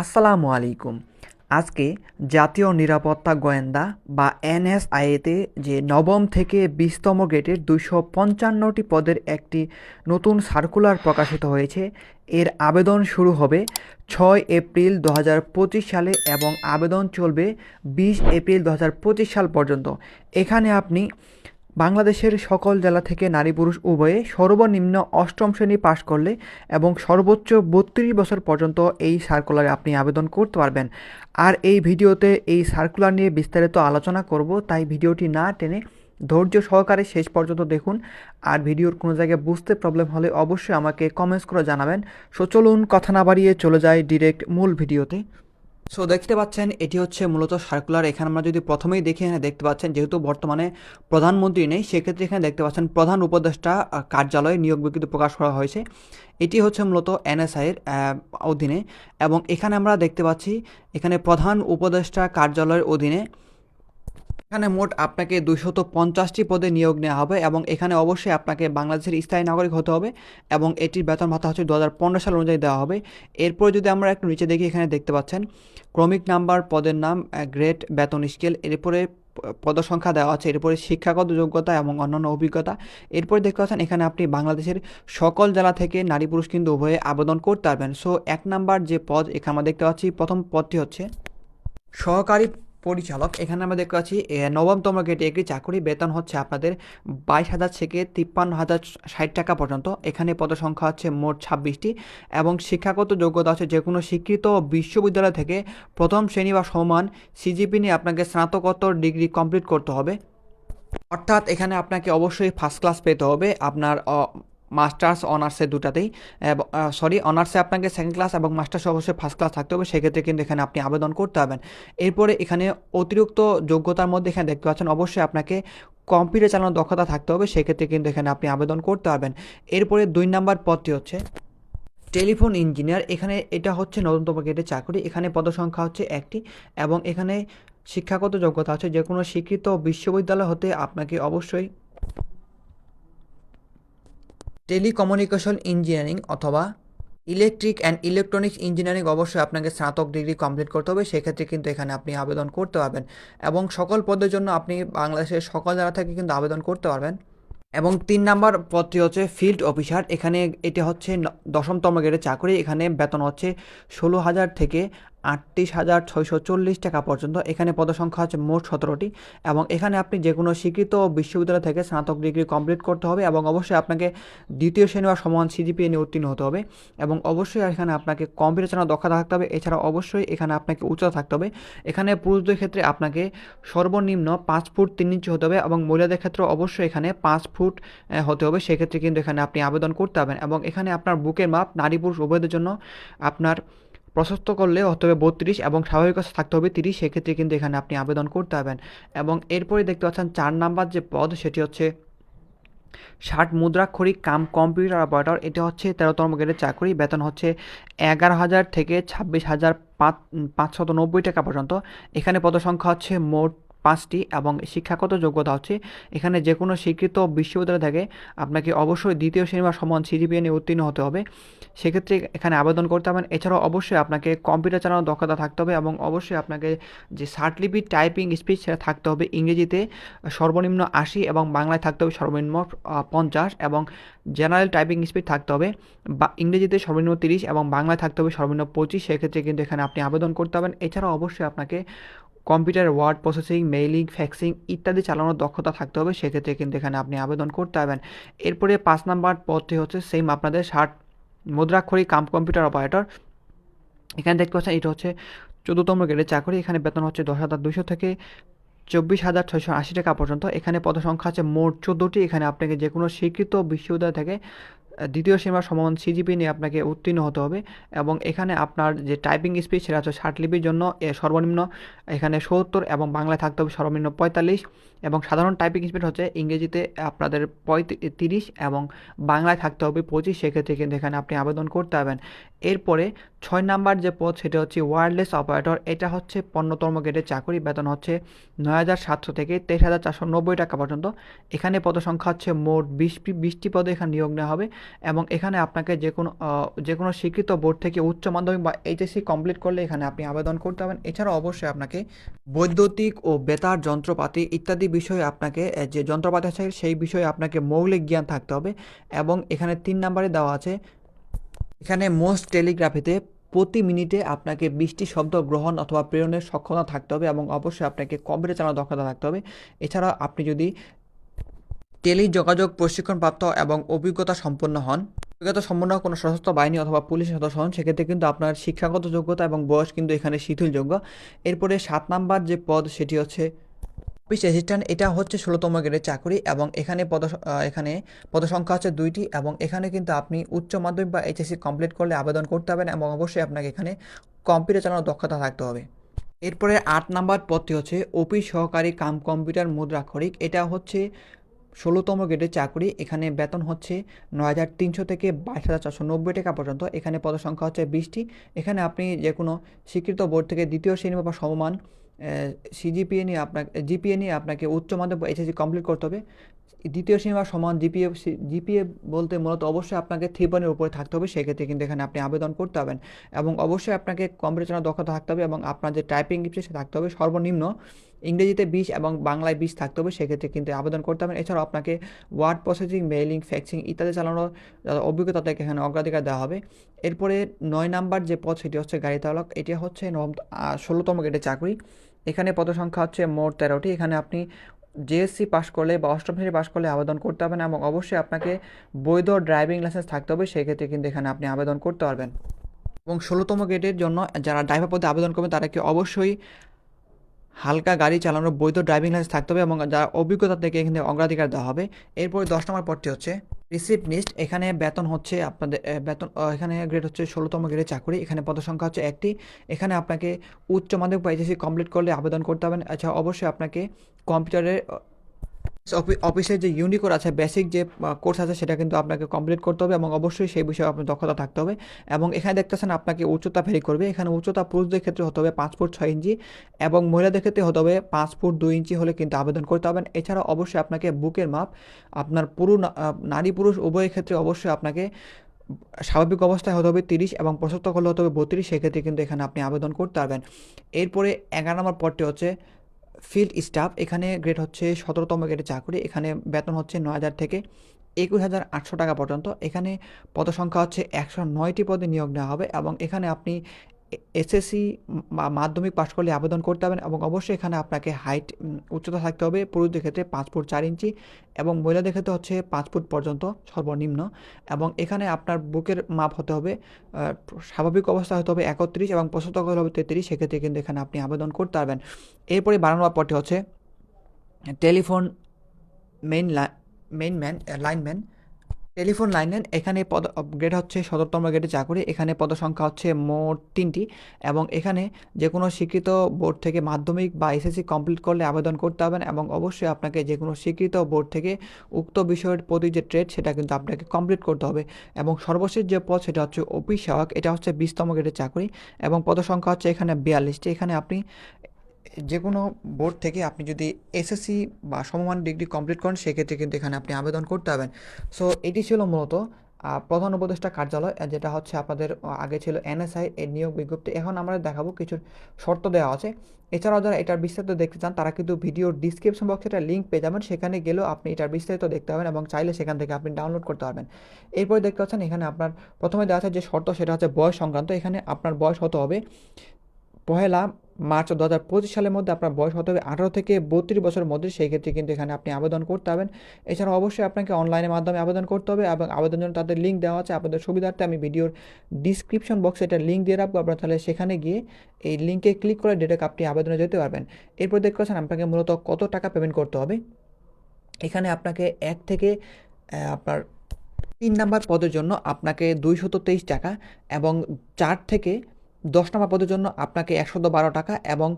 আসসালামু আলাইকুম। আজকে জাতীয় নিরাপত্তা গোয়েন্দা বা এনএসআইতে যে নবম থেকে বিশতম গ্রেডের দুইশো পঞ্চান্নটি পদের একটি নতুন সার্কুলার প্রকাশিত হয়েছে, এর আবেদন শুরু হবে ছয় এপ্রিল দু হাজার পঁচিশ সালে এবং আবেদন চলবে বিশ এপ্রিল দু হাজার পঁচিশ সাল পর্যন্ত। এখানে আপনি বাংলাদেশের সকল জেলা থেকে নারী পুরুষ উভয়ে সর্বনিম্ন অষ্টম শ্রেণি পাশ করলে এবং সর্বোচ্চ বত্রিশ বছর পর্যন্ত এই সার্কুলারে আপনি আবেদন করতে পারবেন। আর এই ভিডিওতে এই সার্কুলার নিয়ে বিস্তারিত আলোচনা করব, তাই ভিডিওটি না টেনে ধৈর্য সহকারে শেষ পর্যন্ত দেখুন। আর ভিডিওর কোনো জায়গায় বুঝতে প্রবলেম হলে অবশ্যই আমাকে কমেন্টস করে জানাবেন। সো চলুন, কথা না বাড়িয়ে চলে যায় ডিরেক্ট মূল ভিডিওতে। সো দেখতে পাচ্ছেন, এটি হচ্ছে মূলত সার্কুলার এখানে আমরা যদি প্রথমেই দেখি, এখানে দেখতে পাচ্ছেন, যেহেতু বর্তমানে প্রধানমন্ত্রী নেই, সেক্ষেত্রে এখানে দেখতে পাচ্ছেন, প্রধান উপদেষ্টা কার্যালয়ে নিয়োগ বিজ্ঞপ্তি প্রকাশ করা হয়েছে। এটি হচ্ছে মূলত এনএসআইয়ের অধীনে। এবং এখানে আমরা দেখতে পাচ্ছি, এখানে প্রধান উপদেষ্টা কার্যালয়ের অধীনে এখানে মোট আপনাকে দুইশত পঞ্চাশটি পদে নিয়োগ নেওয়া হবে এবং এখানে অবশ্যই আপনাকে বাংলাদেশের স্থায়ী নাগরিক হতে হবে এবং এটির বেতন ভাতা হচ্ছে দু হাজার পনেরো সাল অনুযায়ী দেওয়া হবে। এরপরে যদি আমরা একটু নিচে দেখি, এখানে দেখতে পাচ্ছেন, ক্রমিক নাম্বার, পদের নাম গ্রেড, বেতন স্কেল, এরপরে পদসংখ্যা দেওয়া আছে, এরপরে শিক্ষাগত যোগ্যতা এবং অন্যান্য অভিজ্ঞতা। এরপরে দেখতে পাচ্ছেন, এখানে আপনি বাংলাদেশের সকল জেলা থেকে নারী পুরুষ কিন্তু উভয়ে আবেদন করতে পারবেন। সো এক নাম্বার যে পদ এখানে আমরা দেখতে পাচ্ছি, প্রথম পদটি হচ্ছে সহকারী পরিচালক। এখানে আমরা দেখতে পাচ্ছি নবমতম গ্রেডে একটি চাকরি। বেতন হচ্ছে আপনাদের বাইশ হাজার থেকে তিপ্পান্ন হাজার ষাট টাকা পর্যন্ত। এখানে পদসংখ্যা হচ্ছে মোট ছাব্বিশটি এবং শিক্ষাগত যোগ্যতা হচ্ছে যে কোনো স্বীকৃত বিশ্ববিদ্যালয় থেকে প্রথম শ্রেণি বা সমান সিজিপি নিয়ে আপনাকে স্নাতকোত্তর ডিগ্রি কমপ্লিট করতে হবে। অর্থাৎ এখানে আপনাকে অবশ্যই ফার্স্ট ক্লাস পেতে হবে। আপনার মাস্টার্স অনার্সের দুটাতেই। সরি অনার্সে আপনাকে সেকেন্ড ক্লাস এবং মাস্টার্সে অবশ্যই ফার্স্ট ক্লাস থাকতে হবে। সেক্ষেত্রে কিন্তু এখানে আপনি আবেদন করতে হবেন এরপরে এখানে অতিরিক্ত যোগ্যতার মধ্যে এখানে দেখতে পাচ্ছেন, অবশ্যই আপনাকে কম্পিউটার চালানোর দক্ষতা থাকতে হবে। সেক্ষেত্রে কিন্তু এখানে আপনি আবেদন করতে পারবেন। এরপরে দুই নাম্বার পদটি হচ্ছে টেলিফোন ইঞ্জিনিয়ার এখানে এটা হচ্ছে নতুনতম গ্রেডের চাকরি। এখানে পদসংখ্যা হচ্ছে একটি এবং এখানে শিক্ষাগত যোগ্যতা আছে। যে কোনো স্বীকৃত বিশ্ববিদ্যালয় হতে আপনাকে অবশ্যই টেলিকমিউনিকেশন ইঞ্জিনিয়ারিং অথবা ইলেকট্রিক অ্যান্ড ইলেকট্রনিক্স ইঞ্জিনিয়ারিং অবশ্যই আপনাকে স্নাতক ডিগ্রি কমপ্লিট করতে হবে। সেক্ষেত্রে কিন্তু এখানে আপনি আবেদন করতে পারবেন এবং সকল পদের জন্য আপনি বাংলাদেশের সকল জায়গা থেকে কিন্তু আবেদন করতে পারবেন। এবং তিন নাম্বার পদটি হচ্ছে ফিল্ড অফিসার। এখানে এটি হচ্ছে দশমতম গ্রেডের চাকরি। এখানে বেতন হচ্ছে ষোলো হাজার থেকে আটত্রিশ হাজার ছয়শো চল্লিশ টাকা পর্যন্ত। এখানে পদসংখ্যা হচ্ছে মোট সতেরোটি এবং এখানে আপনি যে কোনো স্বীকৃত বিশ্ববিদ্যালয় থেকে স্নাতক ডিগ্রি কমপ্লিট করতে হবে এবং অবশ্যই আপনাকে দ্বিতীয় শ্রেণি বা সমান সিজিপিএ নিয়ে উত্তীর্ণ হতে হবে এবং অবশ্যই এখানে আপনাকে কম্পিউটার দক্ষতা থাকতে হবে। এছাড়া অবশ্যই এখানে আপনাকে উচ্চতা থাকতে হবে। এখানে পুরুষদের ক্ষেত্রে আপনাকে সর্বনিম্ন পাঁচ ফুট তিন ইঞ্চি হতে হবে এবং মহিলাদের ক্ষেত্রে অবশ্যই এখানে পাঁচ ফুট হতে হবে। সেক্ষেত্রে কিন্তু এখানে আপনি আবেদন করতে পারবেন এবং এখানে আপনার বুকের মাপ নারী পুরুষ উভয়দের জন্য আপনার প্রশস্ত করলে হতে হবে বত্রিশ এবং স্বাভাবিক থাকতে হবে তিরিশ, সেক্ষেত্রে কিন্তু এখানে আপনি আবেদন করতে পারবেন। এবং এরপরে দেখতে পাচ্ছেন চার নাম্বার যে পদ, সেটি হচ্ছে ষাট মুদ্রাক্ষরিক কাম কম্পিউটার অপারেটর। এটা হচ্ছে তেরোতম গ্রেডের চাকরি। বেতন হচ্ছে এগারো হাজার থেকে ছাব্বিশ হাজার পাঁচ, পাঁচশত নব্বই টাকা পর্যন্ত। এখানে পদসংখ্যা হচ্ছে মোট পাঁচটি এবং শিক্ষাগত যোগ্যতা হচ্ছে এখানে যে কোনো স্বীকৃত বিশ্ববিদ্যালয় থেকে আপনাকে অবশ্যই দ্বিতীয় শ্রেণি বা সমান সিজিপিএ নিয়ে উত্তীর্ণ হতে হবে। সেক্ষেত্রে এখানে আবেদন করতে হবেন এছাড়াও অবশ্যই আপনাকে কম্পিউটার চালানোর দক্ষতা থাকতে হবে এবং অবশ্যই আপনাকে যে শার্টলিপি টাইপিং স্পিচ সেটা থাকতে হবে। ইংরেজিতে সর্বনিম্ন আশি এবং বাংলায় থাকতে হবে সর্বনিম্ন পঞ্চাশ এবং জেনারেল টাইপিং স্পিড থাকতে হবে। বা ইংরেজিতে সর্বনিম্ন তিরিশ এবং বাংলায় থাকতে হবে সর্বনিম্ন পঁচিশ। সেক্ষেত্রে কিন্তু এখানে আপনি আবেদন করতে হবেন এছাড়াও অবশ্যই আপনাকে computer, word processing, mailing, faxing ইত্যাদি চালানোর দক্ষতা থাকতে হবে। সেক্ষেত্রে কিন্তু এখানে আপনি আবেদন করতে পারবেন। এরপরে পাঁচ নাম্বার পদটি হচ্ছে সেম আপনাদের ষাট মুদ্রাক্ষরিক কাম কম্পিউটার অপারেটর এখানে দেখতে পাচ্ছেন এটা হচ্ছে চোদ্দতম গ্রেডের চাকরি। এখানে বেতন হচ্ছে দশ হাজার দুশো থেকে চব্বিশ হাজার ছয়শো আশি টাকা পর্যন্ত। এখানে পদসংখ্যা আছে মোট চোদ্দোটি। এখানে আপনাকে যে কোনো স্বীকৃত বিশ্ববিদ্যালয় থেকে দ্বিতীয় সীমা সমান সিজিপি নিয়ে আপনাকে উত্তীর্ণ হতে হবে এবং এখানে আপনার যে টাইপিং স্পিড সেটা হচ্ছে ষাট লিপির জন্য সর্বনিম্ন এখানে সত্তর এবং বাংলায় থাকতে হবে সর্বনিম্ন পঁয়তাল্লিশ। এবং সাধারণ টাইপিং স্পিড হচ্ছে ইংরেজিতে আপনাদের পঁয়ত্রিশ এবং বাংলায় থাকতে হবে পঁচিশ, সেক্ষেত্রে কিন্তু এখানে আপনি আবেদন করতে পারবেন। এরপরে ছয় নাম্বার যে পদ, সেটা হচ্ছে ওয়্যারলেস অপারেটর এটা হচ্ছে পণ্যতম গেটের চাকরি, বেতন হচ্ছে নয় হাজার সাতশো থেকে তেইশ হাজার চারশো নব্বই টাকা পর্যন্ত। এখানে পদসংখ্যা হচ্ছে মোট বিশ, বিশটি পদে এখানে নিয়োগ নেওয়া হবে এবং এখানে আপনাকে যে কোনো যে কোনো স্বীকৃত বোর্ড থেকে উচ্চ মাধ্যমিক বা এইচএসসি কমপ্লিট করলে এখানে আপনি আবেদন করতে পারবেন। এছাড়া অবশ্যই আপনাকে বৈদ্যুতিক ও বেতার যন্ত্রপাতি ইত্যাদি বিষয়ে আপনাকে যে যন্ত্রপাতি আছে সেই বিষয়ে আপনাকে মৌলিক জ্ঞান থাকতে হবে এবং এখানে তিন নম্বরে দেওয়া আছে, এখানে মোস্ট টেলিগ্রাফিতে প্রতি মিনিটে আপনাকে বিশটি শব্দ গ্রহণ অথবা প্রেরণের সক্ষমতা থাকতে হবে এবং অবশ্যই আপনাকে কম্পিউটার চালানোর দক্ষতা থাকতে হবে। এছাড়া আপনি যদি টেলি যোগাযোগ প্রশিক্ষণপ্রাপ্ত এবং অভিজ্ঞতা সম্পন্ন হন, অভিজ্ঞতা সম্পন্ন কোনো সশস্ত্র বাহিনী অথবা পুলিশ সদস্য হন, সেক্ষেত্রে কিন্তু আপনার শিক্ষাগত যোগ্যতা এবং বয়স কিন্তু এখানে শিথিলযোগ্য। এরপরে সাত নাম্বার যে পদ, সেটি হচ্ছে অফিস অ্যাসিস্ট্যান্ট এটা হচ্ছে ষোলোতম গ্রেডের চাকরি এবং এখানে পদ এখানে পদসংখ্যা হচ্ছে দুইটি এবং এখানে কিন্তু আপনি উচ্চ মাধ্যমিক বা এইচএসসি কমপ্লিট করলে আবেদন করতে হবেন এবং অবশ্যই আপনাকে এখানে কম্পিউটার চালানোর দক্ষতা থাকতে হবে। এরপরে আট নাম্বার পদটি হচ্ছে অফিস সহকারী কাম কম্পিউটার মুদ্রাক্ষরিক, এটা হচ্ছে ষোলোতম গ্রেডের চাকরি, এখানে বেতন হচ্ছে নয় হাজার তিনশো থেকে বাইশ হাজার চারশো নব্বই টাকা পর্যন্ত, এখানে পদসংখ্যা হচ্ছে বিশটি, এখানে আপনি যে কোনো স্বীকৃত বোর্ড থেকে দ্বিতীয় শ্রেণি বা সমমান সিজিপিএ নিয়ে আপনাকে জিপিএ নিয়ে আপনাকে উচ্চ মাধ্যমিক এসএসসি কমপ্লিট করতে হবে। দ্বিতীয় সীমা সমান জিপিএ জিপিএ বলতে মূলত অবশ্যই আপনাকে থ্রি পয়েন্টের উপরে থাকতে হবে। সেক্ষেত্রে কিন্তু এখানে আপনি আবেদন করতে হবেন এবং অবশ্যই আপনাকে কম্পিউটার দক্ষতা থাকতে হবে এবং আপনার যে টাইপিং সে থাকতে হবে। সর্বনিম্ন ইংরেজিতে বিশ এবং বাংলায় বিশ থাকতে হবে, সেক্ষেত্রে কিন্তু আবেদন করতে হবে। এছাড়াও আপনাকে ওয়ার্ড প্রসেসিং, মেইলিং, ফ্যাক্সিং ইত্যাদি চালানোর অভিজ্ঞতা থেকে এখানে অগ্রাধিকার দেওয়া হবে। এরপরে নয় নাম্বার যে পদ, সেটি হচ্ছে গাড়ি চালক। এটি হচ্ছে ষোলোতম গ্রেডের চাকরি। এখানে পদসংখ্যা হচ্ছে মোট তেরোটি। এখানে আপনি জেএসসি পাশ করলে বা অষ্টম শ্রেণি পাশ করলে আবেদন করতে পারবেন এবং অবশ্যই আপনাকে বৈধ ড্রাইভিং লাইসেন্স থাকতে হবে, সেক্ষেত্রে কিন্তু এখানে আপনি আবেদন করতে পারবেন। এবং ষোলোতম গ্রেডের জন্য যারা ড্রাইভার পদে আবেদন করবেন তারা কি অবশ্যই হালকা গাড়ি চালানোর বৈধ ড্রাইভিং লাইসেন্স থাকতে হবে এবং যারা অভিজ্ঞতা থেকে এখানে অগ্রাধিকার দেওয়া হবে। এরপর দশ নম্বর পদটি হচ্ছে রিসিপনিস্ট এখানে বেতন হচ্ছে আপনাদের বেতন এখানে গ্রেড হচ্ছে ষোলোতম গ্রেডের চাকরি। এখানে পদসংখ্যা হচ্ছে একটি। এখানে আপনাকে উচ্চ মাধ্যমিক বা এইচএসি কমপ্লিট করলে আবেদন করতে হবে। আচ্ছা অবশ্যই আপনাকে কম্পিউটারের অফিসের যে ইউনিকোড আছে বেসিক যে কোর্স আছে, সেটা কিন্তু আপনাকে কমপ্লিট করতে হবে এবং অবশ্যই সেই বিষয়ে আপনার দক্ষতা থাকতে হবে। এবং এখানে দেখতেছেন আপনাকে উচ্চতা ভেরি করবে। এখানে উচ্চতা পুরুষদের ক্ষেত্রে হতে হবে পাঁচ ফুট ছয় ইঞ্চি এবং মহিলাদের ক্ষেত্রে হতে হবে পাঁচ ফুট দুই ইঞ্চি হলে কিন্তু আবেদন করতে হবেন এছাড়া অবশ্যই আপনাকে বুকের মাপ, আপনার পুরু নারী পুরুষ উভয়ের ক্ষেত্রে অবশ্যই আপনাকে স্বাভাবিক অবস্থায় হতে হবে তিরিশ এবং প্রশস্ত করলে হতে হবে বত্রিশ। সেক্ষেত্রে কিন্তু এখানে আপনি আবেদন করতে পারবেন। এরপরে এগারো নম্বর পদটি হচ্ছে ফিল্ড স্টাফ এখানে গ্রেড হচ্ছে সতেরোতম গ্রেডের চাকরি। এখানে বেতন হচ্ছে নয় হাজার থেকে একুশ হাজার আটশো টাকা পর্যন্ত। এখানে পদসংখ্যা হচ্ছে একশো নয়টি পদে নিয়োগ নেওয়া হবে এবং এখানে আপনি এসএসসি মাধ্যমিক পাশ করলে আবেদন করতে হবেন এবং অবশ্যই এখানে আপনাকে হাইট উচ্চতা থাকতে হবে। পুরুষদের ক্ষেত্রে পাঁচ ফুট চার ইঞ্চি এবং মহিলাদের ক্ষেত্রে হচ্ছে পাঁচ ফুট পর্যন্ত সর্বনিম্ন এবং এখানে আপনার বুকের মাপ হতে হবে স্বাভাবিক অবস্থা হতে হবে একত্রিশ এবং হতে হবে তেত্রিশ। সেক্ষেত্রে কিন্তু এখানে আপনি আবেদন করতে পারবেন। এরপরে বারো পদটি হচ্ছে telephone main main man lineman telephone lineman এখানে পদ গ্রেড হচ্ছে সদরতম গ্রেডে চাকরি এখানে পদসংখ্যা হচ্ছে মোট তিনটি এবং এখানে যে কোনো স্বীকৃত বোর্ড থেকে মাধ্যমিক বা এসএসসি কমপ্লিট করলে আবেদন করতে হবেন এবং অবশ্যই আপনাকে যে কোনো স্বীকৃত বোর্ড থেকে উক্ত বিষয়ের প্রতি যে ট্রেড সেটা কিন্তু আপনাকে কমপ্লিট করতে হবে এবং সর্বশেষ যে পদ সেটা হচ্ছে অফিস সহায়ক এটা হচ্ছে বিশতম গ্রেডের চাকরি এবং পদসংখ্যা হচ্ছে এখানে বিয়াল্লিশটি, এখানে আপনি যে কোনো বোর্ড থেকে আপনি যদি এসএসসি বা সমমান ডিগ্রি কমপ্লিট করেন, সেক্ষেত্রে কিন্তু এখানে আপনি আবেদন করতে পারবেন। সো এটি ছিল মূলত প্রধান উপদেষ্টা কার্যালয় যেটা হচ্ছে আপনাদের আগে ছিল এনএসআই এর নিয়োগ বিজ্ঞপ্তি। এখন আমরা দেখাবো কিছু শর্ত দেওয়া আছে। এছাড়াও যারা এটার বিস্তারিত দেখতে চান, তারা কিন্তু ভিডিওর ডিসক্রিপশন বক্সে একটা লিঙ্ক পেয়ে যাবেন। সেখানে গেলেও আপনি এটার বিস্তারিত দেখতে পাবেন এবং চাইলে সেখান থেকে আপনি ডাউনলোড করতে পারবেন। এরপরে দেখতে পাচ্ছেন, এখানে আপনার প্রথমে দেওয়া আছে যে শর্ত, সেটা হচ্ছে বয়স সংক্রান্ত। এখানে আপনার বয়স হতে হবে? পহেলা মার্চ দু হাজার পঁচিশ সালের মধ্যে আপনার বয়স হতে হবে আঠারো থেকে বত্রিশ বছরের মধ্যে সেই ক্ষেত্রে কিন্তু এখানে আপনি আবেদন করতে হবেন এছাড়া অবশ্যই আপনাকে অনলাইনের মাধ্যমে আবেদন করতে হবে এবং আবেদনের জন্য তাদের লিঙ্ক দেওয়া আছে। আপনাদের সুবিধার্থে আমি ভিডিওর ডিসক্রিপশন বক্সে এটা লিঙ্ক দিয়ে রাখব। আপনারা তাহলে সেখানে গিয়ে এই লিঙ্কে ক্লিক করে ডিরেক্ট আপনি আবেদনে যেতে পারবেন। এরপর দেখতে পাচ্ছেন আপনাকে মূলত কত টাকা পেমেন্ট করতে হবে। এখানে আপনাকে এক থেকে আপনার তিন নাম্বার পদের জন্য আপনাকে দুইশত তেইশ টাকা এবং চার থেকে দশ নম্বর পদের জন্য আপনাকে একশত বারো টাকা এবং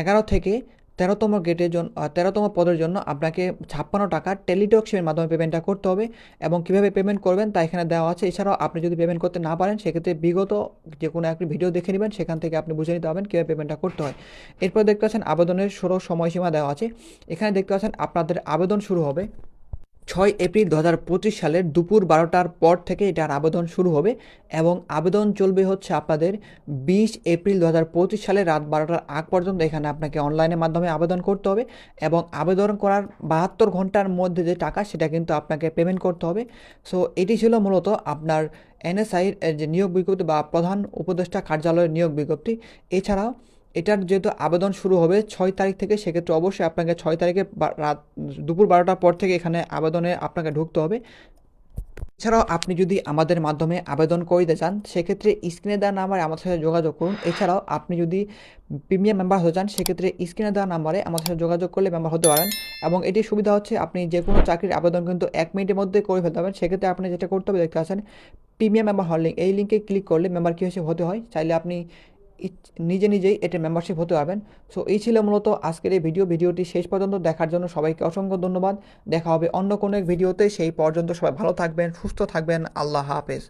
এগারো থেকে তেরোতম গেটের জন্য তেরোতম পদের জন্য আপনাকে ছাপ্পান্ন টাকা টেলিটক সিমের মাধ্যমে পেমেন্টটা করতে হবে এবং কীভাবে পেমেন্ট করবেন তা এখানে দেওয়া আছে। এছাড়াও আপনি যদি পেমেন্ট করতে না পারেন, সেক্ষেত্রে বিগত যে কোনো একটি ভিডিও দেখে নেবেন, সেখান থেকে আপনি বুঝে নিতে পারবেন কীভাবে পেমেন্টটা করতে হয়। এরপর দেখতে পাচ্ছেন আবেদনের ষোলো সময়সীমা দেওয়া আছে। এখানে দেখতে পাচ্ছেন আপনাদের আবেদন শুরু হবে। ছয় এপ্রিল দু হাজার পঁচিশ সালের দুপুর বারোটার পর থেকে এটার আবেদন শুরু হবে এবং আবেদন চলবে হচ্ছে আপনাদের বিশ এপ্রিল দু সালের রাত বারোটার আগ পর্যন্ত এখানে আপনাকে অনলাইনের মাধ্যমে আবেদন করতে হবে এবং আবেদন করার বাহাত্তর ঘণ্টার মধ্যে যে টাকা সেটা কিন্তু আপনাকে পেমেন্ট করতে হবে। সো এটি ছিল মূলত আপনার এনএসআইয়ের যে নিয়োগ বিজ্ঞপ্তি বা প্রধান উপদেষ্টা কার্যালয়ের নিয়োগ বিজ্ঞপ্তি। এছাড়াও এটার যেহেতু আবেদন শুরু হবে ছয় তারিখ থেকে, সেক্ষেত্রে অবশ্যই আপনাকে ছয় তারিখে রাত, দুপুর বারোটার পর থেকে এখানে আবেদনে আপনাকে ঢুকতে হবে। এছাড়াও আপনি যদি আমাদের মাধ্যমে আবেদন করতে চান, সেক্ষেত্রে স্ক্রিনে দেওয়া নাম্বারে আমার সাথে যোগাযোগ করুন। এছাড়াও আপনি যদি প্রিমিয়াম মেম্বার হতে চান, সেক্ষেত্রে স্ক্রিনে দেওয়া নাম্বারে আমার সাথে যোগাযোগ করলে মেম্বার হতে পারেন। এবং এটি সুবিধা হচ্ছে আপনি যে কোনো চাকরির আবেদন কিন্তু এক মিনিটের মধ্যে করে ফেলতে পারবেন। সেক্ষেত্রে আপনি যেটা করতে হবে, দেখতে পাচ্ছেন, প্রিমিয়াম মেম্বার হওয়ার লিঙ্ক এই লিঙ্কে ক্লিক করলে মেম্বার কী হিসেবে হতে হয়। চাইলে আপনি নিজে নিজেই এটা মেম্বারশিপ হতে পারবেন। সো এই ছিল মূলত আজকের এই ভিডিও ভিডিওটি শেষ পর্যন্ত দেখার জন্য সবাইকে অসংখ্য ধন্যবাদ। দেখা হবে অন্য কোনো এক ভিডিওতে সেই পর্যন্ত সবাই ভালো থাকবেন, সুস্থ থাকবেন। আল্লাহ হাফেজ।